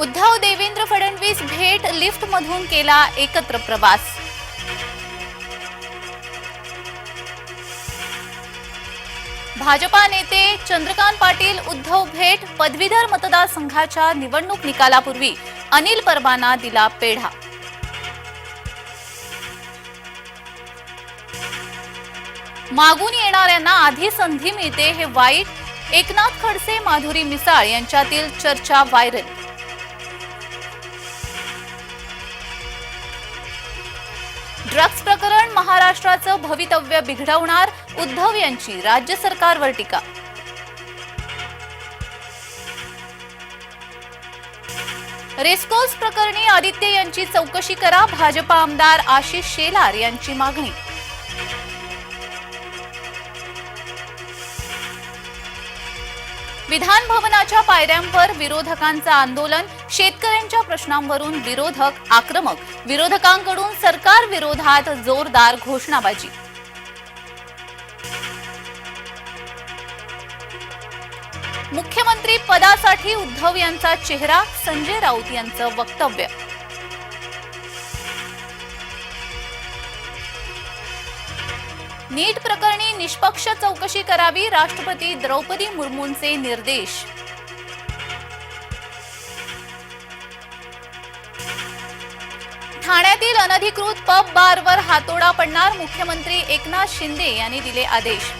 उद्धव देवेंद्र फडणवीस भेट लिफ्टमधून केला एकत्र प्रवास. भाजपा नेते चंद्रकांत पाटील उद्धव भेट पदवीधर मतदारसंघाच्या निवडणूक निकालापूर्वी अनिल परबांना दिला पेढा. मागून येणाऱ्यांना आधी संधी मिळते हे वाईट. एकनाथ खडसे माधुरी मिसाळ यांच्यातील चर्चा व्हायरल. ड्रग्ज प्रकरण महाराष्ट्राचं भवितव्य बिघडवणार उद्धव यांची राज्य सरकारवर टीका. रेस्कोस प्रकरणी आदित्य यांची चौकशी करा भाजपा आमदार आशिष शेलार यांची मागणी. विधान भवनाच्या पायऱ्यांवर विरोधकांचं आंदोलन शेतकऱ्यांच्या प्रश्नांवरून विरोधक आक्रमक विरोधकांकडून सरकार विरोधात जोरदार घोषणाबाजी. मुख्यमंत्री पदासाठी उद्धव यांचा चेहरा संजय राऊत यांचं वक्तव्य. नीट प्रकरणी निष्पक्ष चौकशी करावी राष्ट्रपती द्रौपदी मुर्मूंचे निर्देश. ठाण्यातील अनधिकृत पब बारवर हातोडा पडणार मुख्यमंत्री एकनाथ शिंदे यांनी दिले आदेश.